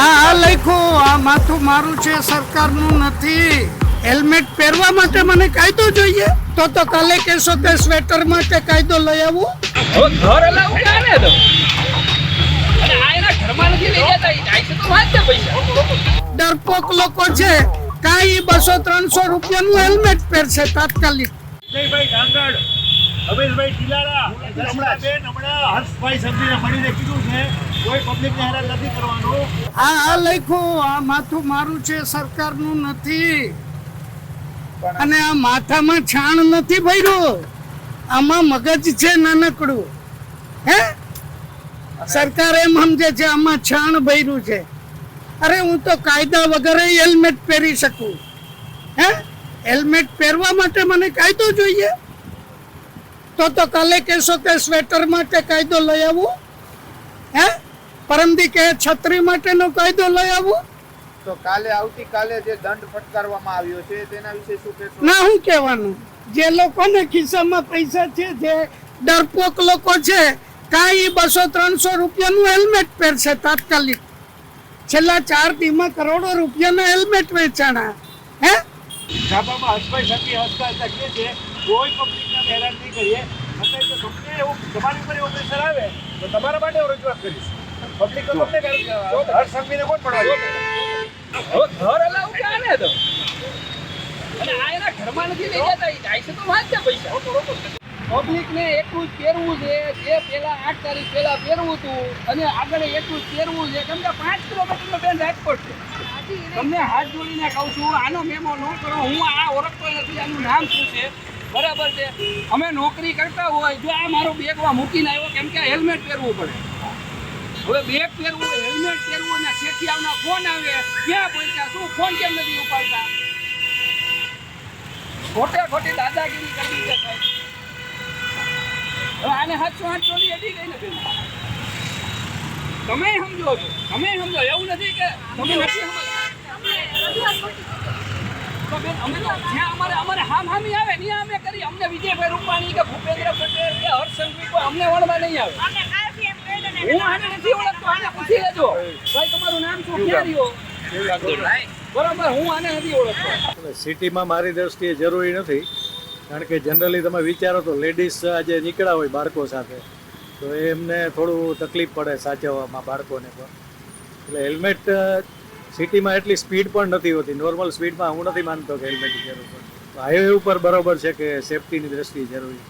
આ આ લખ્યું આ માથું મારું છે સરકારનું નથી. હેલ્મેટ પહેરવા માટે મને કાયદો જોઈએ? તો તો કાલે કહેશો કે સ્વેટર માટે કાયદો લઈ આવું? ઘર લાવું ક્યાં તો? તો ડરપોક લોકો છે કાંઈ બસો ત્રણસો રૂપિયાનું હેલ્મેટ પહેરશે તાત્કાલિક. હર્ષભાઈ સંઘવીને મળીને કીધું છે કોઈ પબ્લિકને હેરાન નથી કરવાનું. આ આ લખ્યું આ માથું મારું છે સરકારનું નથી. અને આ માથામાં છાણ નથી ભર્યું. આમાં મગજ છે નાનકડું. હે? સરકાર એમ સમજે છે આમાં છાણ ભર્યું છે. અરે હું તો કાયદા વગર હેલ્મેટ પહેરી શકું. હે? હેલ્મેટ પહેરવા માટે મને કાયદો જોઈએ? તો તો કાલે કહેશો કે સ્વેટર માટે કાયદો લઈ આવું? પરમદી કે છત્રી માટેનો કાયદો લઈ આવું. તો કાલે આવતીકાલે જે દંડ ફટકારવામાં આવ્યો છે તેના વિશે શું કહેશો? ના શું કહેવાનું. જે લોકોને ખિસ્સામાં પૈસા છે જે ડરપોક લોકો છે કાંઈ બસો ત્રણસો રૂપિયાનું હેલ્મેટ પહેરશે તાત્કાલિક. છેલ્લા ચાર દીમાં કરોડો રૂપિયાના હેલ્મેટ વેચાણા. હે? ઢાબામાં હર્ષભાઈ સંઘવી હસતા હસતા કહે છે કોઈ પબ્લિકને હેરાન નહીં કરીએ. અત્યારે તો તમને એવું તમારી ઉપર એવું પ્રેશર આવે તો તમારા માટે રજૂઆત કરીશ. પબ્લિક તો તમને કરે. સંઘવીને કોણ પડવા ઘર અલાવ ક્યારે તો? અને આ એના ઘરમાં નથી લઈ જતા ઈ જાય છે તો વાંચે પૈસા. પબ્લિક ને એટલું જ પહેરવું છે જે પેલા આઠ તારીખ પેલા પહેરવું હતું અને આગળ એટલું જ પહેરવું છે કેમ કે પાંચ કિલોમીટર બેન રાજકોટ છે. તમને હાથ જોડીને કહું છું આનો મેમો ન કરો હું આ ઓળખતો નથી આનું નામ શું છે? બરાબર છે. અમે નોકરી કરતા હોય જો આ મારો બેગમાં મૂકીને આવ્યો કેમ કે હેલ્મેટ પહેરવું પડે. હવે બે પહેરવું હેલ્મેટ પહેરવું અને શેઠિયાઓના ફોન આવે, ક્યાં પહોંચ્યા? શું ફોન કેમ નથી ઉપાડતા? ખોટે ખોટી દાદાગીરી કરી છે સાહેબ. હવે આને હાથસો હાથ ચોરી અડી ગઈ ને બેન. તમે સમજો છો. તમે સમજો. એવું નથી કે તમે નથી સમજતા. અમારે અમારે હામ હામી આવે, ત્યાં અમે કરી. અમને વિજયભાઈ રૂપાણી કે ભૂપેન્દ્ર પટેલ કે હર્ષ સંઘવી કોઈ અમને વળવા નહીં આવે. હું આને નથી ઓળખતો આને પૂછી લેજો. ભાઈ તમારું નામ શું? ક્યાં રહ્યો? બરોબર હું આને નથી ઓળખતો. સિટીમાં મારી દ્રષ્ટિએ જરૂરી નથી કારણ કે જનરલી તમે વિચારો તો લેડીઝ આજે નીકળ્યા હોય બાળકો સાથે તો એમને થોડું તકલીફ પડે સાચવવામાં બાળકોને પણ. એટલે હેલ્મેટ સિટીમાં એટલી સ્પીડ પણ નથી હોતી. નોર્મલ સ્પીડમાં હું નથી માનતો કે હેલ્મેટની જરૂર પડે. હાઈવે ઉપર બરોબર છે કે સેફટીની દ્રષ્ટિએ જરૂરી.